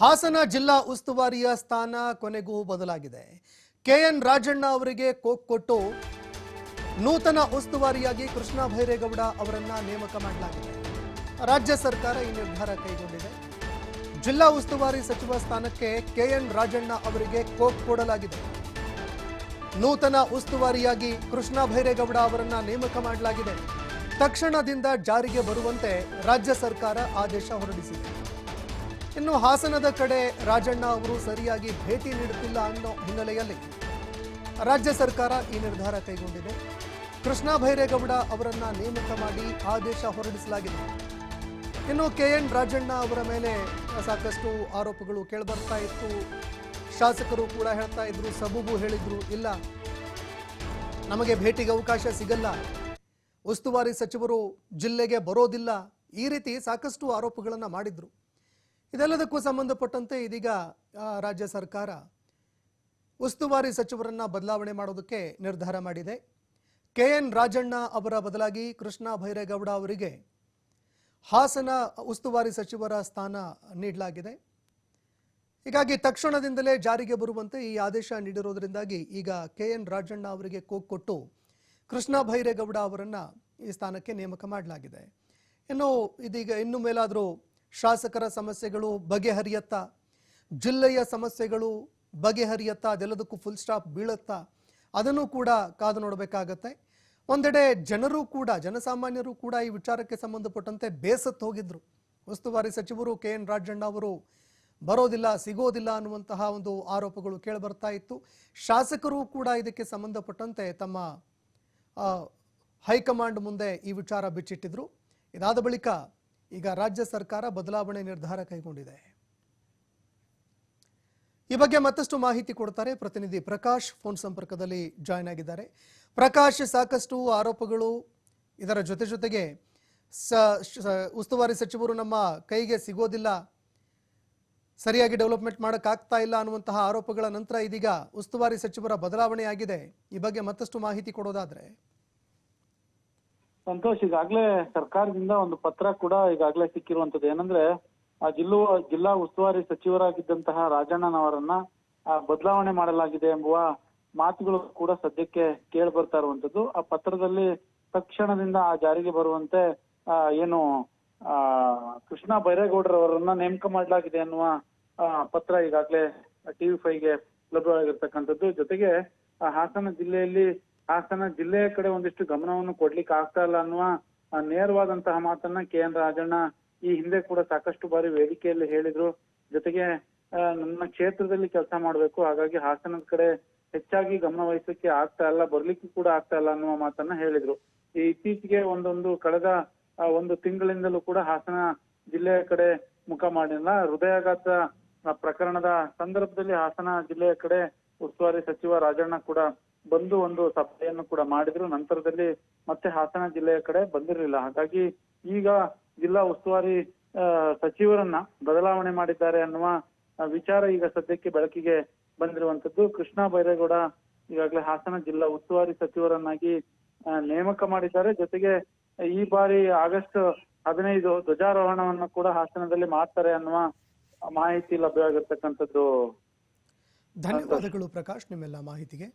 ಹಾಸನ ಜಿಲ್ಲಾ ಉಸ್ತುವಾರಿಯ ಸ್ಥಾನ ಕೊನೆಗೂ ಬದಲಾಗಿದೆ. ಕೆಎನ್ ರಾಜಣ್ಣ ಅವರಿಗೆ ಕೋಕ್ ಕೊಟ್ಟು ನೂತನ ಉಸ್ತುವಾರಿಯಾಗಿ ಕೃಷ್ಣ ಭೈರೇಗೌಡ ಅವರನ್ನ ನೇಮಕ ಮಾಡಲಾಗಿದೆ. ರಾಜ್ಯ ಸರ್ಕಾರ ಈ ನಿರ್ಧಾರ ಕೈಗೊಂಡಿದೆ. ಜಿಲ್ಲಾ ಉಸ್ತುವಾರಿ ಸಚಿವ ಸ್ಥಾನಕ್ಕೆ ಕೆಎನ್ ರಾಜಣ್ಣ ಅವರಿಗೆ ಕೋಕ್ ಕೊಡಲಾಗಿದೆ. ನೂತನ ಉಸ್ತುವಾರಿಯಾಗಿ ಕೃಷ್ಣ ಭೈರೇಗೌಡ ಅವರನ್ನ ನೇಮಕ ಮಾಡಲಾಗಿದೆ. ತಕ್ಷಣದಿಂದ ಜಾರಿಗೆ ಬರುವಂತೆ ರಾಜ್ಯ ಸರ್ಕಾರ ಆದೇಶ ಹೊರಡಿಸಿದೆ. ಇನ್ನು ಹಾಸನದ ಕಡೆ ರಾಜಣ್ಣ ಅವರು ಸರಿಯಾಗಿ ಭೇಟಿ ನೀಡುತ್ತಿಲ್ಲ ಅನ್ನೋ ಹಿನ್ನೆಲೆಯಲ್ಲಿ ರಾಜ್ಯ ಸರ್ಕಾರ ಈ ನಿರ್ಧಾರ ಕೈಗೊಂಡಿದೆ. ಕೃಷ್ಣ ಭೈರೇಗೌಡ ಅವರನ್ನ ನೇಮಕ ಮಾಡಿ ಆದೇಶ ಹೊರಡಿಸಲಾಗಿದೆ. ಇನ್ನು ಕೆ ಎನ್ ರಾಜಣ್ಣ ಅವರ ಮೇಲೆ ಸಾಕಷ್ಟು ಆರೋಪಗಳು ಕೇಳಿಬರ್ತಾ ಇತ್ತು. ಶಾಸಕರು ಕೂಡ ಹೇಳ್ತಾ ಇದ್ರು, ಸಬೂಬು ಹೇಳಿದ್ರು, ಇಲ್ಲ. ನಮಗೆ ಭೇಟಿಗೆ ಅವಕಾಶ ಸಿಗಲ್ಲ. ಉಸ್ತುವಾರಿ ಸಚಿವರು ಜಿಲ್ಲೆಗೆ ಬರೋದಿಲ್ಲ. ಈ ರೀತಿ ಸಾಕಷ್ಟು ಆರೋಪಗಳನ್ನು ಮಾಡಿದ್ರು. ಇದೆಲ್ಲದಕ್ಕೂ ಸಂಬಂಧಪಟ್ಟಂತೆ ಇದೀಗ ರಾಜ್ಯ ಸರ್ಕಾರ ಉಸ್ತುವಾರಿ ಸಚಿವರನ್ನ ಬದಲಾವಣೆ ಮಾಡೋದಕ್ಕೆ ನಿರ್ಧಾರ ಮಾಡಿದೆ. ಕೆ. ಎನ್. ರಾಜಣ್ಣ ಅವರ ಬದಲಾಗಿ ಕೃಷ್ಣ ಭೈರೇಗೌಡ ಅವರಿಗೆ ಹಾಸನ ಉಸ್ತುವಾರಿ ಸಚಿವರ ಸ್ಥಾನ ನೀಡಲಾಗಿದೆ. ಹೀಗಾಗಿ ತಕ್ಷಣದಿಂದಲೇ ಜಾರಿಗೆ ಬರುವಂತೆ ಈ ಆದೇಶ ನೀಡಿರೋದ್ರಿಂದಾಗಿ ಈಗ ಕೆ. ಎನ್. ರಾಜಣ್ಣ ಅವರಿಗೆ ಕೋಕ್ ಕೊಟ್ಟು ಕೃಷ್ಣ ಭೈರೇಗೌಡ ಅವರನ್ನ ಈ ಸ್ಥಾನಕ್ಕೆ ನೇಮಕ ಮಾಡಲಾಗಿದೆ. ಇನ್ನು ಇದೀಗ ಇನ್ನು ಮೇಲಾದರೂ ಶಾಸಕರ ಸಮಸ್ಯೆಗಳು ಬಗೆಹರಿಯತ್ತಾ, ಜಿಲ್ಲೆಯ ಸಮಸ್ಯೆಗಳು ಬಗೆಹರಿಯತ್ತಾ, ಅದೆಲ್ಲದಕ್ಕೂ ಫುಲ್ ಸ್ಟಾಪ್ ಬೀಳತ್ತಾ, ಅದನ್ನು ಕೂಡ ಕಾದು ನೋಡಬೇಕಾಗತ್ತೆ. ಒಂದೆಡೆ ಜನರು ಕೂಡ, ಜನಸಾಮಾನ್ಯರು ಕೂಡ ಈ ವಿಚಾರಕ್ಕೆ ಸಂಬಂಧಪಟ್ಟಂತೆ ಬೇಸತ್ತು ಹೋಗಿದ್ರು. ಉಸ್ತುವಾರಿ ಸಚಿವರು ಕೆ ಎನ್ ರಾಜಣ್ಣ ಅವರು, ಬರೋದಿಲ್ಲ, ಸಿಗೋದಿಲ್ಲ ಅನ್ನುವಂತಹ ಒಂದು ಆರೋಪಗಳು ಕೇಳಿಬರ್ತಾ ಇತ್ತು. ಶಾಸಕರು ಕೂಡ ಇದಕ್ಕೆ ಸಂಬಂಧಪಟ್ಟಂತೆ ತಮ್ಮ ಹೈಕಮಾಂಡ್ ಮುಂದೆ ಈ ವಿಚಾರ ಬಿಚ್ಚಿಟ್ಟಿದ್ರು. ಇದಾದ ಬಳಿಕ ಈಗ ರಾಜ್ಯ ಸರ್ಕಾರ ಬದಲಾವಣೆ ನಿರ್ಧಾರ ಕೈಗೊಂಡಿದೆ. ಈ ಬಗ್ಗೆ ಮತ್ತಷ್ಟು ಮಾಹಿತಿ ಕೊಡ್ತಾರೆ ಪ್ರತಿನಿಧಿ ಪ್ರಕಾಶ್, ಫೋನ್ ಸಂಪರ್ಕದಲ್ಲಿ ಜಾಯ್ನ್ ಆಗಿದ್ದಾರೆ. ಪ್ರಕಾಶ್, ಸಾಕಷ್ಟು ಆರೋಪಗಳು ಇದರ ಜೊತೆ ಜೊತೆಗೆ ಉಸ್ತುವಾರಿ ಸಚಿವರು ನಮ್ಮ ಕೈಗೆ ಸಿಗೋದಿಲ್ಲ. ಸರಿಯಾಗಿ ಡೆವಲಪ್ಮೆಂಟ್ ಮಾಡೋಕ್ಕಾಗ್ತಾ ಇಲ್ಲ ಅನ್ನುವಂತಹ ಆರೋಪಗಳ ನಂತರ ಇದೀಗ ಉಸ್ತುವಾರಿ ಸಚಿವರ ಬದಲಾವಣೆಯಾಗಿದೆ. ಈ ಬಗ್ಗೆ ಮತ್ತಷ್ಟು ಮಾಹಿತಿ ಕೊಡೋದಾದ್ರೆ. ಸಂತೋಷ್ ಈಗಾಗಲೇ ಸರ್ಕಾರದಿಂದ ಒಂದು ಪತ್ರ ಕೂಡ ಈಗಾಗಲೇ ಸಿಕ್ಕಿರುವಂತದ್ದು ಏನಂದ್ರೆ ಆ ಜಿಲ್ಲು ಜಿಲ್ಲಾ ಉಸ್ತುವಾರಿ ಸಚಿವರಾಗಿದ್ದಂತಹ ರಾಜಣ್ಣನವರನ್ನ ಬದಲಾವಣೆ ಮಾಡಲಾಗಿದೆ ಎಂಬುವ ಮಾತುಗಳು ಕೂಡ ಸದ್ಯಕ್ಕೆ ಕೇಳಿ ಬರ್ತಾ ಇರುವಂತದ್ದು ಆ ಪತ್ರದಲ್ಲಿ ತಕ್ಷಣದಿಂದ ಆ ಜಾರಿಗೆ ಬರುವಂತೆ ಆ, ಏನು ಆ ಕೃಷ್ಣ ಬೈರೇಗೌಡರವರನ್ನ ನೇಮಕ ಮಾಡಲಾಗಿದೆ ಅನ್ನುವ ಪತ್ರ ಈಗಾಗಲೇ ಟಿವಿ ಫೈವ್ಗೆ ಲಭ್ಯವಾಗಿರ್ತಕ್ಕಂಥದ್ದು. ಜೊತೆಗೆ ಹಾಸನ ಜಿಲ್ಲೆಯಲ್ಲಿ ಹಾಸನ ಜಿಲ್ಲೆಯ ಕಡೆ ಒಂದಿಷ್ಟು ಗಮನವನ್ನು ಕೊಡ್ಲಿಕ್ಕೆ ಆಗ್ತಾ ಇಲ್ಲ ಅನ್ನುವ ನೇರವಾದಂತಹ ಮಾತನ್ನ ಕೆ. ಎನ್. ರಾಜಣ್ಣ ಈ ಹಿಂದೆ ಕೂಡ ಸಾಕಷ್ಟು ಬಾರಿ ವೇದಿಕೆಯಲ್ಲಿ ಹೇಳಿದ್ರು. ಜೊತೆಗೆ ನನ್ನ ಕ್ಷೇತ್ರದಲ್ಲಿ ಕೆಲಸ ಮಾಡ್ಬೇಕು. ಹಾಗಾಗಿ ಹಾಸನದ ಕಡೆ ಹೆಚ್ಚಾಗಿ ಗಮನ ವಹಿಸಕ್ಕೆ ಆಗ್ತಾ ಇಲ್ಲ, ಬರ್ಲಿಕ್ಕೆ ಕೂಡ ಆಗ್ತಾ ಇಲ್ಲ ಅನ್ನುವ ಮಾತನ್ನ ಹೇಳಿದ್ರು. ಈ ಇತ್ತೀಚೆಗೆ ಒಂದೊಂದು ಕಳೆದ ಒಂದು ತಿಂಗಳಿಂದಲೂ ಕೂಡ ಹಾಸನ ಜಿಲ್ಲೆಯ ಕಡೆ ಮುಖ ಮಾಡಿಲ್ಲ. ಹೃದಯಾಘಾತ ಪ್ರಕರಣದ ಸಂದರ್ಭದಲ್ಲಿ ಹಾಸನ ಜಿಲ್ಲೆಯ ಕಡೆ ಉಸ್ತುವಾರಿ ಸಚಿವ ರಾಜಣ್ಣ ಕೂಡ ಬಂದು ಒಂದು ಸಭೆಯನ್ನು ಕೂಡ ಮಾಡಿದ್ರು. ನಂತರದಲ್ಲಿ ಮತ್ತೆ ಹಾಸನ ಜಿಲ್ಲೆಯ ಕಡೆ ಬಂದಿರಲಿಲ್ಲ. ಹಾಗಾಗಿ ಈಗ ಜಿಲ್ಲಾ ಉಸ್ತುವಾರಿ ಸಚಿವರನ್ನ ಬದಲಾವಣೆ ಮಾಡಿದ್ದಾರೆ ಅನ್ನುವ ವಿಚಾರ ಈಗ ಸದ್ಯಕ್ಕೆ ಬೆಳಕಿಗೆ ಬಂದಿರುವಂತದ್ದು ಕೃಷ್ಣ ಬೈರೇಗೌಡ ಈಗಾಗಲೇ ಹಾಸನ ಜಿಲ್ಲಾ ಉಸ್ತುವಾರಿ ಸಚಿವರನ್ನಾಗಿ ನೇಮಕ ಮಾಡಿದ್ದಾರೆ. ಜೊತೆಗೆ ಈ ಬಾರಿ ಆಗಸ್ಟ್ ಹದಿನೈದು ಧ್ವಜಾರೋಹಣವನ್ನು ಕೂಡ ಹಾಸನದಲ್ಲಿ ಮಾಡ್ತಾರೆ ಅನ್ನುವ ಮಾಹಿತಿ ಲಭ್ಯವಾಗಿರ್ತಕ್ಕಂಥದ್ದು ಧನ್ಯವಾದಗಳು ಪ್ರಕಾಶ್ ನಿಮ್ಮೆಲ್ಲ ಮಾಹಿತಿಗೆ.